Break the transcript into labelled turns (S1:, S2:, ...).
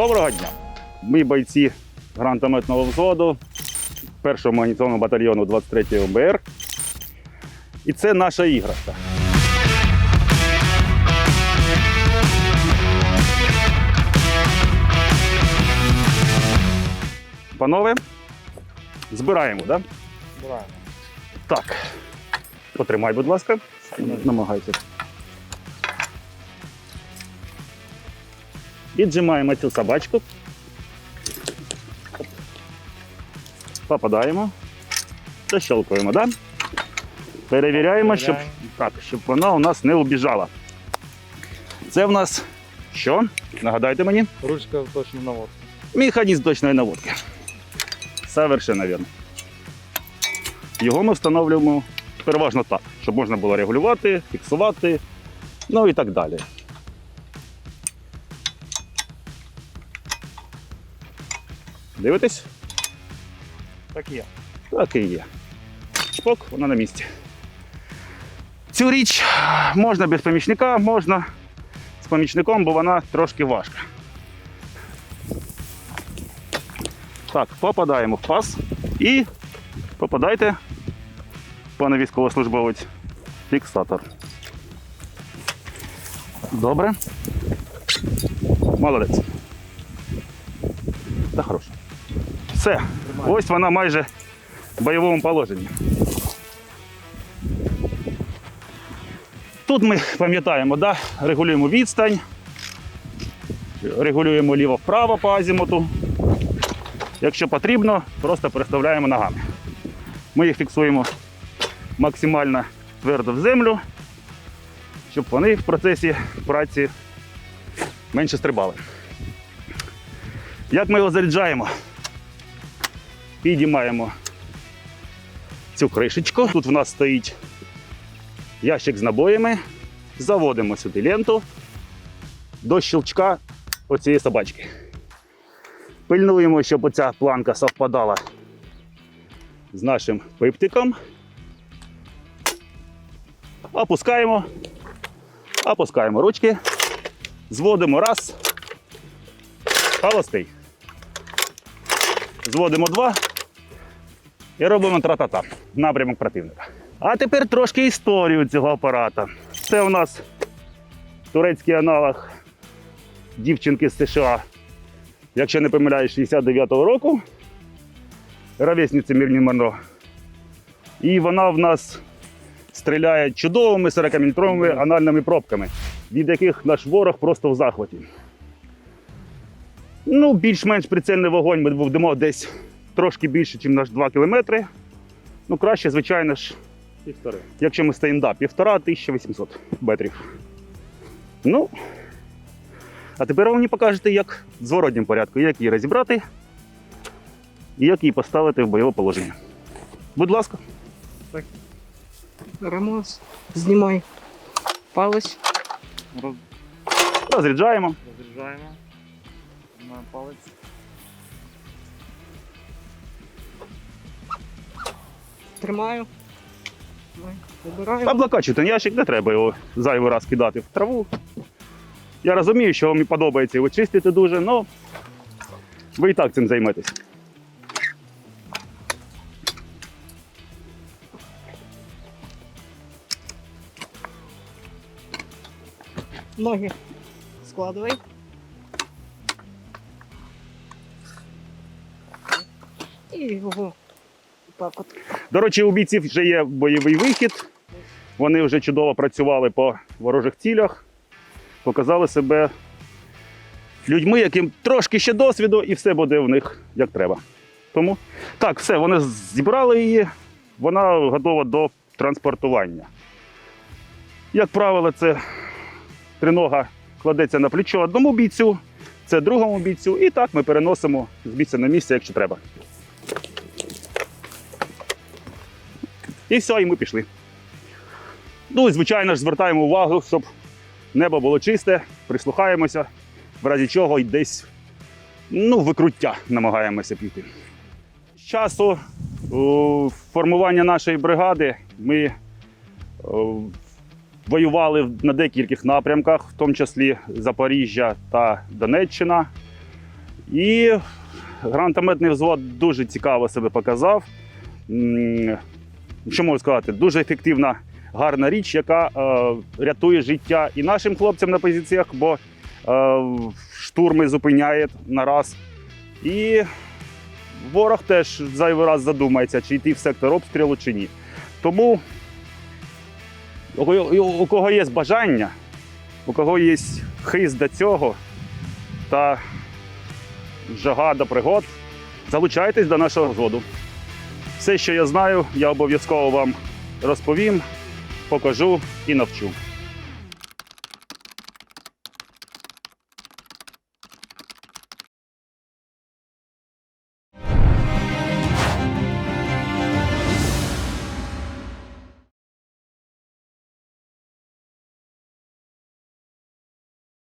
S1: Доброго дня! Ми бойці гранатометного взводу 1-го магнітного батальйону 23-го МБР. І це наша іграшка. Панове, збираємо, так? Да?
S2: Збираємо.
S1: Так. Потримай, будь ласка. Намагайся. Віджимаємо цю собачку. Попадаємо. Защелкуємо. Да? Перевіряємо, щоб, так, щоб вона у нас не убіжала. Це в нас що? Нагадайте мені?
S2: Ручка точно наводка.
S1: Механізм точної наводки. Совершенно вірно. Його ми встановлюємо переважно так, щоб можна було регулювати, фіксувати, ну і так далі. Дивитесь?
S2: Так є.
S1: Так і є. Чпок, вона на місці. Цю річ можна без помічника, можна з помічником, бо вона трошки важка. Так, попадаємо в пас і попадайте, пане військовослужбовець, фіксатор. Добре. Молодець. Та хорошо. Все. Ось вона майже в бойовому положенні. Тут ми пам'ятаємо, да? регулюємо відстань, регулюємо ліво-вправо по азімуту. Якщо потрібно, просто переставляємо ногами. Ми їх фіксуємо максимально твердо в землю, щоб вони в процесі праці менше стрибали. Як ми його заряджаємо? Підіймаємо цю кришечку. Тут в нас стоїть ящик з набоями. Заводимо сюди ленту до щелчка оцієї собачки. Пильнуємо, щоб оця планка совпадала з нашим пиптиком. Опускаємо, опускаємо ручки, зводимо раз, холостий. Зводимо два і робимо тра-та-та. Напрямок противника. А тепер трошки історію цього апарата. Це у нас турецький аналог дівчинки з США, якщо не помиляюсь, 69-го року. Ровесниці Мірлін Монро. І вона в нас стріляє чудовими 40-мм анальними пробками, від яких наш ворог просто в захваті. Ну, більш-менш прицельний вогонь ми введемо десь трошки більше, ніж наш 2 кілометри. Ну, краще, звичайно ж,
S2: Півтори.
S1: якщо ми стоїмо, да, півтора 1800 метрів. Ну, а тепер ви мені покажете, як в зворотнім порядку, як її розібрати і як її поставити в бойове положення. Будь ласка.
S3: Рамос, знімай палець.
S2: Роз...
S1: Розряджаємо.
S2: Розряджаємо. На палець.
S3: Тримаю. Вибираю.
S1: Облакачуйте ящик, не треба його зайвий раз кидати в траву. Я розумію, що вам подобається, і ви чистите дуже, але ви і так цим займетесь.
S3: Ноги складывай. І його.
S1: До речі, у бійців вже є бойовий вихід. Вони вже чудово працювали по ворожих цілях, показали себе людьми, яким трошки ще досвіду, і все буде в них як треба. Тому так, все, вони зібрали її, вона готова до транспортування. Як правило, це тринога кладеться на плечо одному бійцю, це другому бійцю, і так ми переносимо з місця на місце, якщо треба. І все, і ми пішли. Ну і звичайно ж звертаємо увагу, щоб небо було чисте, прислухаємося, в разі чого й десь ну, викруття намагаємося піти. З часу о, формування нашої бригади ми о, воювали на декількох напрямках, в тому числі Запоріжжя та Донеччина. І гранатометний взвод дуже цікаво себе показав. Що можу сказати? Дуже ефективна, гарна річ, яка е, рятує життя і нашим хлопцям на позиціях, бо е, штурми зупиняє на раз. І ворог теж зайвий раз задумається, чи йти в сектор обстрілу, чи ні. Тому у кого- є бажання, у кого є хист до цього та жага до пригод, залучайтесь до нашого взводу. Все, що я знаю, я обов'язково вам розповім, покажу і навчу.